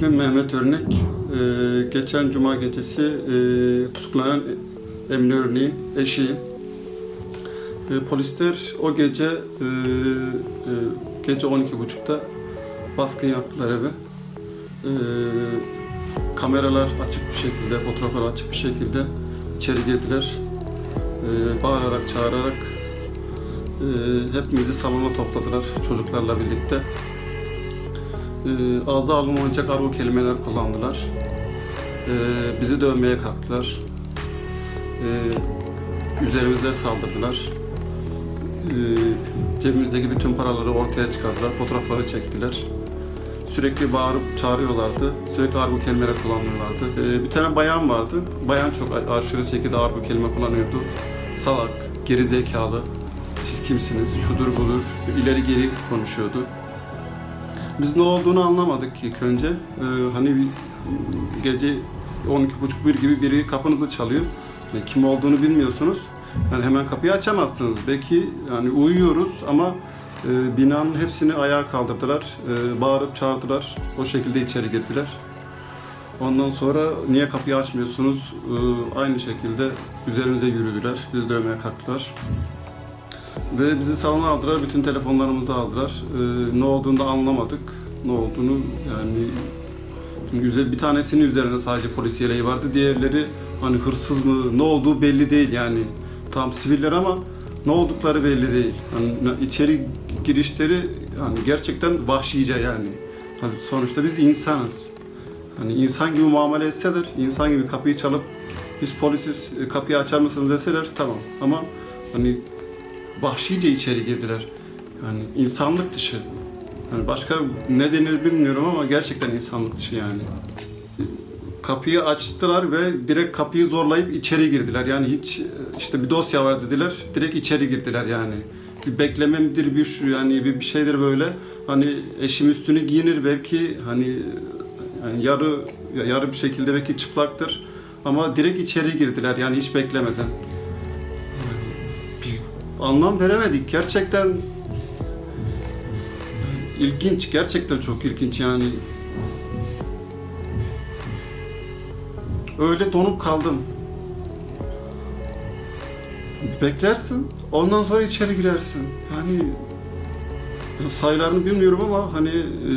İsmim Mehmet Örnek. Ee, geçen cuma gecesi e, tutuklanan Emine Örnek'in eşiyim. E, polisler o gece e, e, gece 12.30'da baskın yaptılar eve. E, kameralar açık bir şekilde, fotoğraflar açık bir şekilde içeri girdiler. E, bağırarak, çağırarak e, hepimizi salona topladılar çocuklarla birlikte. E, ağza alınmayacak argo kelimeler kullandılar. E, bizi dövmeye kalktılar. E, üzerimize saldırdılar. E, cebimizdeki bütün paraları ortaya çıkardılar, fotoğrafları çektiler. Sürekli bağırıp çağırıyorlardı. Sürekli argo kelimeler kullanıyorlardı. E, bir tane bayan vardı. Bayan çok aşırı şekilde argo kelime kullanıyordu. Salak, geri zekalı, siz kimsiniz, şudur budur, ileri geri konuşuyordu. Biz ne olduğunu anlamadık ilk önce. Ee, hani gece 12.30 bir gibi biri kapınızı çalıyor. Yani kim olduğunu bilmiyorsunuz. Yani hemen kapıyı açamazsınız. Belki yani uyuyoruz ama e, binanın hepsini ayağa kaldırdılar. E, bağırıp çağırdılar. O şekilde içeri girdiler. Ondan sonra niye kapıyı açmıyorsunuz? E, aynı şekilde üzerimize yürüdüler. Bizi dövmeye kalktılar. Ve bizi salona aldılar, bütün telefonlarımızı aldılar. Ee, ne olduğunu da anlamadık. Ne olduğunu yani güzel bir tanesinin üzerinde sadece polis yeleği vardı. Diğerleri hani hırsız mı, ne olduğu belli değil yani. Tam siviller ama ne oldukları belli değil. Hani içeri girişleri yani gerçekten vahşice yani. Hani sonuçta biz insanız. Hani insan gibi muamele etseler, insan gibi kapıyı çalıp biz polisiz kapıyı açar mısınız deseler tamam. Ama hani vahşice içeri girdiler. Yani insanlık dışı. Yani başka ne denir bilmiyorum ama gerçekten insanlık dışı yani. Kapıyı açtılar ve direkt kapıyı zorlayıp içeri girdiler. Yani hiç işte bir dosya var dediler. Direkt içeri girdiler yani. Bir bekleme midir bir şu yani bir, bir şeydir böyle. Hani eşim üstünü giyinir belki hani yani yarı yarı bir şekilde belki çıplaktır. Ama direkt içeri girdiler yani hiç beklemeden anlam veremedik. Gerçekten ilginç, gerçekten çok ilginç yani. Öyle donup kaldım. Beklersin, ondan sonra içeri girersin. Yani ya sayılarını bilmiyorum ama hani e,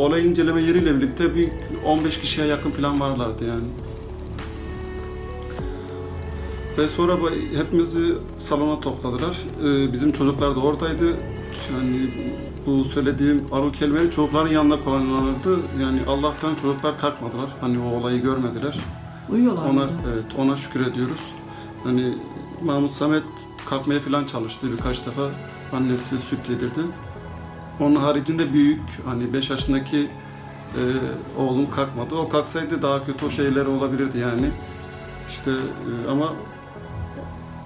olay inceleme yeriyle birlikte bir 15 kişiye yakın falan varlardı yani. Ve sonra hepimizi salona topladılar. Ee, bizim çocuklar da oradaydı. Yani bu söylediğim argo kelimeleri çocukların yanında kullanılırdı. Yani Allah'tan çocuklar kalkmadılar. Hani o olayı görmediler. Uyuyorlar Ona mıydı? evet ona şükür ediyoruz. Hani Mahmut Samet kalkmaya falan çalıştı birkaç defa. Annesi süt yedirdi. Onun haricinde büyük hani 5 yaşındaki e, oğlum kalkmadı. O kalksaydı daha kötü o şeyler olabilirdi yani. İşte e, ama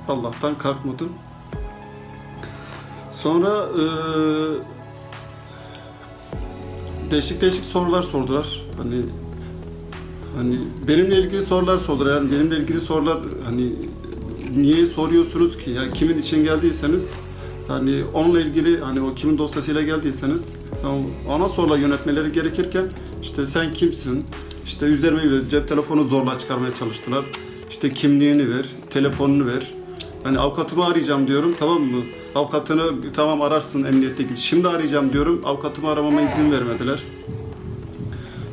Allah'tan kalkmadı. Sonra e, değişik değişik sorular sordular. Hani hani benimle ilgili sorular sordular. Yani benimle ilgili sorular hani niye soruyorsunuz ki? Yani kimin için geldiyseniz hani onunla ilgili hani o kimin dosyasıyla geldiyseniz yani ona sorular yönetmeleri gerekirken işte sen kimsin? İşte üzerime. Cep telefonu zorla çıkarmaya çalıştılar. İşte kimliğini ver, telefonunu ver. Hani avukatımı arayacağım diyorum tamam mı? Avukatını tamam ararsın emniyette git. Şimdi arayacağım diyorum. Avukatımı aramama izin vermediler.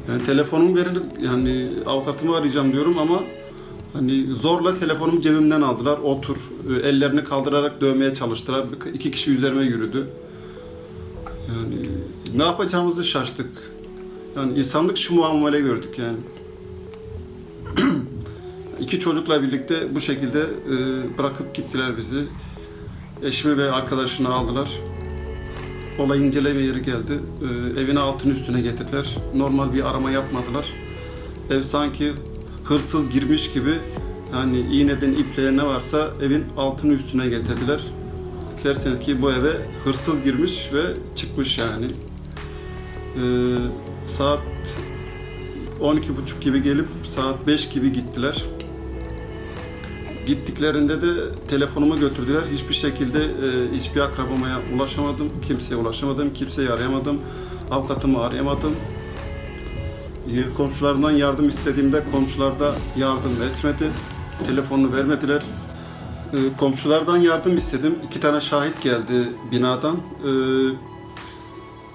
Yani telefonumu verin yani avukatımı arayacağım diyorum ama hani zorla telefonumu cebimden aldılar. Otur. Ellerini kaldırarak dövmeye çalıştılar. İki kişi üzerime yürüdü. Yani ne yapacağımızı şaştık. Yani insanlık şu muamele gördük yani. İki çocukla birlikte bu şekilde e, bırakıp gittiler bizi. Eşimi ve arkadaşını aldılar. Olay inceleme yeri geldi. E, evine altın üstüne getirdiler. Normal bir arama yapmadılar. Ev sanki hırsız girmiş gibi yani iğneden ipliğe ne varsa evin altını üstüne getirdiler. Derseniz ki bu eve hırsız girmiş ve çıkmış yani. E, saat 12.30 gibi gelip saat 5 gibi gittiler. Gittiklerinde de telefonumu götürdüler. Hiçbir şekilde e, hiçbir akrabama ulaşamadım. Kimseye ulaşamadım. Kimseyi arayamadım. Avukatımı arayamadım. e, komşularından yardım istediğimde komşular da yardım etmedi. Telefonunu vermediler. E, komşulardan yardım istedim. İki tane şahit geldi binadan. E,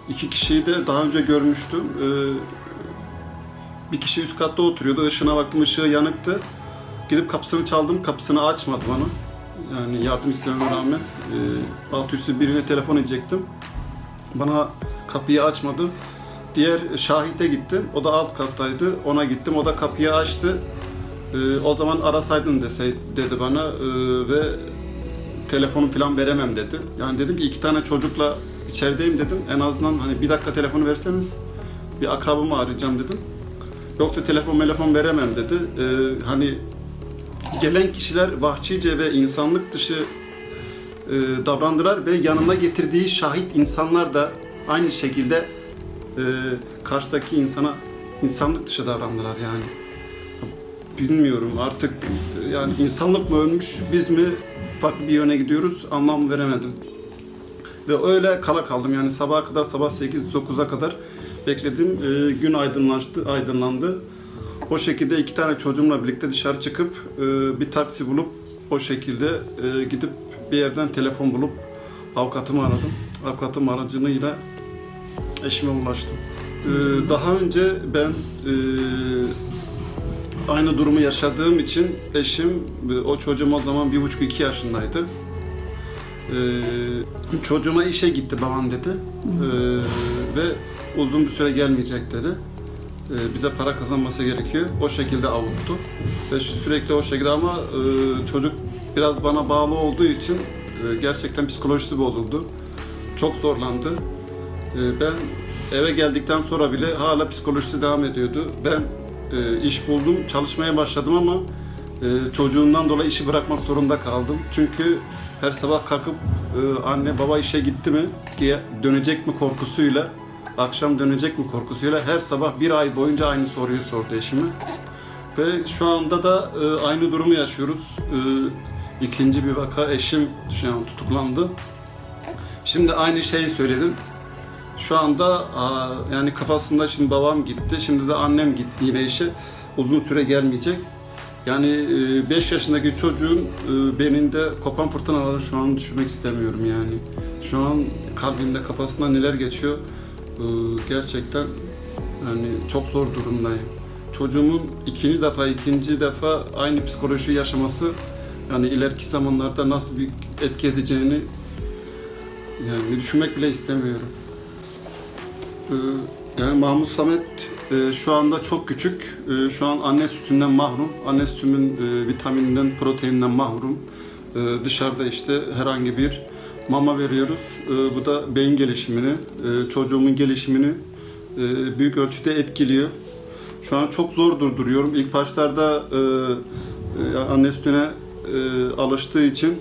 iki kişiyi de daha önce görmüştüm. E, bir kişi üst katta oturuyordu. Işığına baktım ışığı yanıktı. Gidip kapısını çaldım. Kapısını açmadı bana. Yani yardım istememe rağmen. E, alt üstü birine telefon edecektim. Bana kapıyı açmadı. Diğer şahite gittim. O da alt kattaydı. Ona gittim. O da kapıyı açtı. Ee, o zaman arasaydın dese, dedi bana ee, ve telefonu falan veremem dedi. Yani dedim ki iki tane çocukla içerideyim dedim. En azından hani bir dakika telefonu verseniz bir akrabamı arayacağım dedim. Yok da telefon telefon veremem dedi. Ee, hani gelen kişiler vahşice ve insanlık dışı e, davrandılar ve yanına getirdiği şahit insanlar da aynı şekilde e, karşıdaki insana insanlık dışı davrandılar yani. Bilmiyorum artık yani insanlık mı ölmüş biz mi farklı bir yöne gidiyoruz anlam veremedim. Ve öyle kala kaldım yani sabaha kadar sabah 8-9'a kadar bekledim. E, gün aydınlaştı, aydınlandı. O şekilde iki tane çocuğumla birlikte dışarı çıkıp e, bir taksi bulup o şekilde e, gidip bir yerden telefon bulup avukatımı aradım. Avukatım aracılığıyla eşime ulaştım. E, daha önce ben e, aynı durumu yaşadığım için eşim, e, o çocuğum o zaman bir buçuk iki yaşındaydı. E, çocuğuma işe gitti babam dedi E, ve uzun bir süre gelmeyecek dedi. E, bize para kazanması gerekiyor. O şekilde avuttu. Ve sürekli o şekilde ama e, çocuk biraz bana bağlı olduğu için e, gerçekten psikolojisi bozuldu. Çok zorlandı. Ben eve geldikten sonra bile hala psikolojisi devam ediyordu. Ben iş buldum, çalışmaya başladım ama çocuğundan dolayı işi bırakmak zorunda kaldım. Çünkü her sabah kalkıp anne baba işe gitti mi diye dönecek mi korkusuyla akşam dönecek mi korkusuyla her sabah bir ay boyunca aynı soruyu sordu eşime. Ve şu anda da e, aynı durumu yaşıyoruz. E, ikinci bir vaka eşim şu an tutuklandı. Şimdi aynı şeyi söyledim. Şu anda aa, yani kafasında şimdi babam gitti, şimdi de annem gitti yine işe. Uzun süre gelmeyecek. Yani 5 yaşındaki çocuğun e, beyninde kopan fırtınaları şu an düşünmek istemiyorum yani. Şu an kalbinde, kafasında neler geçiyor e, gerçekten yani çok zor durumdayım. Çocuğumun ikinci defa, ikinci defa aynı psikoloji yaşaması yani ileriki zamanlarda nasıl bir etki edeceğini yani düşünmek bile istemiyorum. Ee, Yani Mahmut Samet e, şu anda çok küçük. E, Şu an anne sütünden mahrum. Anne sütünün e, vitamininden, proteininden mahrum. Dışarıda işte herhangi bir mama veriyoruz. E, Bu da beyin gelişimini, e, çocuğumun gelişimini e, büyük ölçüde etkiliyor. Şu an çok zor durduruyorum. İlk başlarda e, e, anne sütüne alıştığı için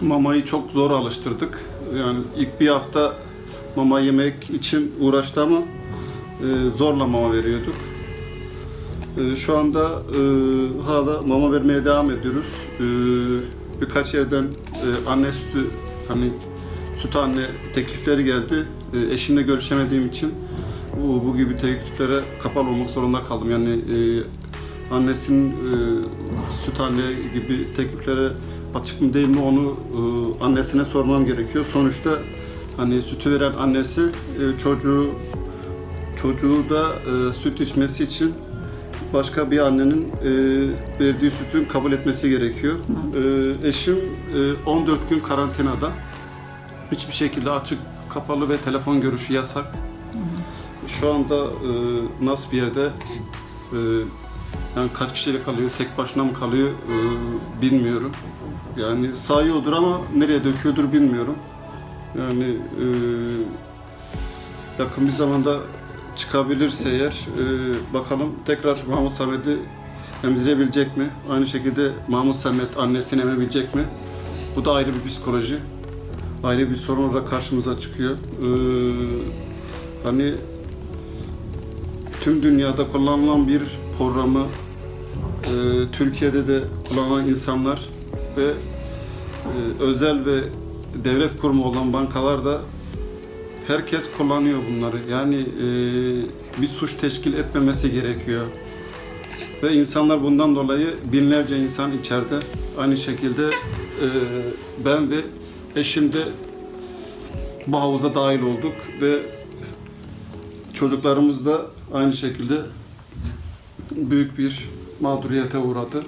mamayı çok zor alıştırdık. Yani ilk bir hafta mama yemek için uğraştı ama e, zorla mama veriyorduk. E, şu anda e, hala mama vermeye devam ediyoruz. E, birkaç yerden e, anne sütü hani süt anne teklifleri geldi. E, eşimle görüşemediğim için bu, bu gibi tekliflere kapalı olmak zorunda kaldım. Yani e, annesinin e, süt anne gibi tekliflere açık mı değil mi onu e, annesine sormam gerekiyor. Sonuçta hani sütü veren annesi e, çocuğu çocuğu da e, süt içmesi için başka bir annenin e, verdiği sütün kabul etmesi gerekiyor. E, eşim 14 gün karantinada. Hiçbir şekilde açık, kapalı ve telefon görüşü yasak. Şu anda e, nasıl bir yerde e, yani kaç kişiyle kalıyor, tek başına mı kalıyor e, bilmiyorum. Yani sayıyordur ama nereye döküyordur bilmiyorum. Yani yakın bir zamanda çıkabilirse eğer e, bakalım tekrar Mahmut Samet'i emzirebilecek mi? Aynı şekilde Mahmut Samet annesini emebilecek mi? Bu da ayrı bir psikoloji. Ayrı bir sorun olarak karşımıza çıkıyor. E, hani tüm dünyada kullanılan bir programı e, Türkiye'de de kullanan insanlar ve e, özel ve devlet kurumu olan bankalar da herkes kullanıyor bunları. Yani e, bir suç teşkil etmemesi gerekiyor. Ve insanlar bundan dolayı binlerce insan içeride. Aynı şekilde e, ben ve eşim de bu havuza dahil olduk ve çocuklarımız da aynı şekilde büyük bir mağduriyete uğradı.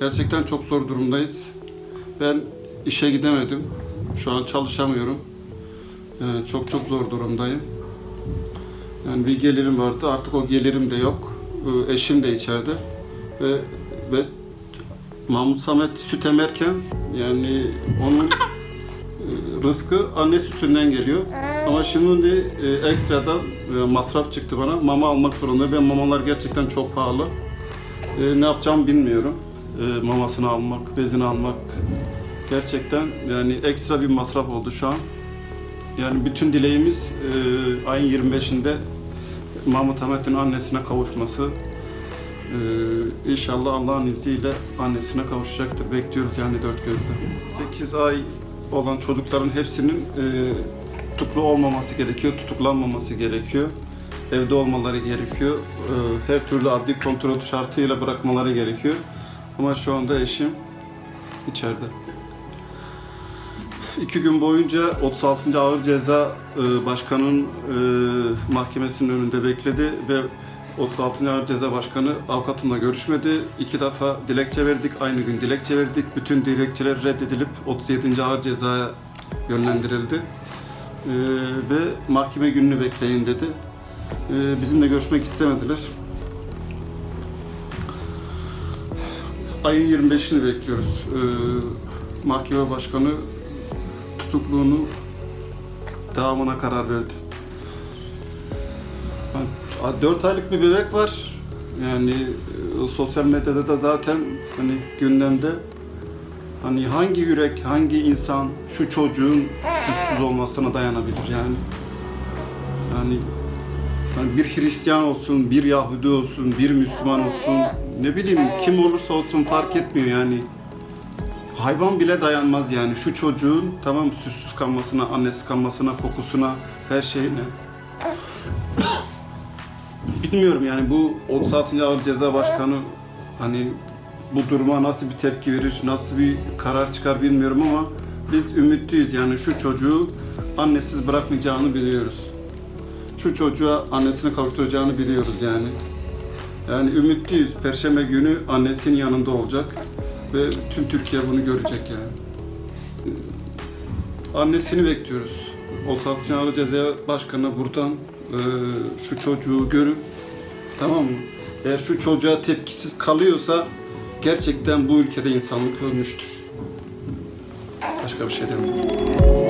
Gerçekten çok zor durumdayız. Ben işe gidemedim. Şu an çalışamıyorum. Ee, çok çok zor durumdayım. Yani bir gelirim vardı. Artık o gelirim de yok. Ee, eşim de içeride. Ve ve Mahmut Samet süt emerken yani onun e, rızkı anne sütünden geliyor. Ama şimdi e, ekstradan e, masraf çıktı bana. Mama almak zorunda. Ben mamalar gerçekten çok pahalı. E, ne yapacağımı bilmiyorum. E, mamasını almak, bezini almak gerçekten yani ekstra bir masraf oldu şu an. Yani bütün dileğimiz e, ayın 25'inde Mahmut Ahmet'in annesine kavuşması. E, inşallah Allah'ın izniyle annesine kavuşacaktır. Bekliyoruz yani dört gözle. 8 ay olan çocukların hepsinin e, tutuklu olmaması gerekiyor, tutuklanmaması gerekiyor. Evde olmaları gerekiyor. E, her türlü adli kontrol şartıyla bırakmaları gerekiyor. Ama şu anda eşim içeride. İki gün boyunca 36. Ağır Ceza e, Başkanı'nın e, mahkemesinin önünde bekledi ve 36. Ağır Ceza Başkanı avukatımla görüşmedi. İki defa dilekçe verdik, aynı gün dilekçe verdik. Bütün dilekçeler reddedilip 37. Ağır Ceza'ya yönlendirildi. E, ve mahkeme gününü bekleyin dedi. E, bizimle görüşmek istemediler. Ayın 25'ini bekliyoruz. E, mahkeme başkanı tutukluğunu devamına karar verdi. 4 aylık bir bebek var. Yani e, sosyal medyada da zaten hani gündemde hani hangi yürek, hangi insan şu çocuğun suçsuz olmasına dayanabilir yani. Yani yani bir Hristiyan olsun, bir Yahudi olsun, bir Müslüman olsun, ne bileyim kim olursa olsun fark etmiyor yani. Hayvan bile dayanmaz yani şu çocuğun tamam süssüz kalmasına, annesi kalmasına, kokusuna, her şeyine. Bilmiyorum yani bu 36. Ağır Ceza Başkanı hani bu duruma nasıl bir tepki verir, nasıl bir karar çıkar bilmiyorum ama biz ümitliyiz yani şu çocuğu annesiz bırakmayacağını biliyoruz. Şu çocuğa annesine kavuşturacağını biliyoruz yani. Yani ümitliyiz. Perşembe günü annesinin yanında olacak ve tüm Türkiye bunu görecek yani. Annesini bekliyoruz. 36. Ağır Ceza Başkanı buradan e, şu çocuğu görüp tamam mı? Eğer şu çocuğa tepkisiz kalıyorsa gerçekten bu ülkede insanlık ölmüştür. Başka bir şey demiyorum.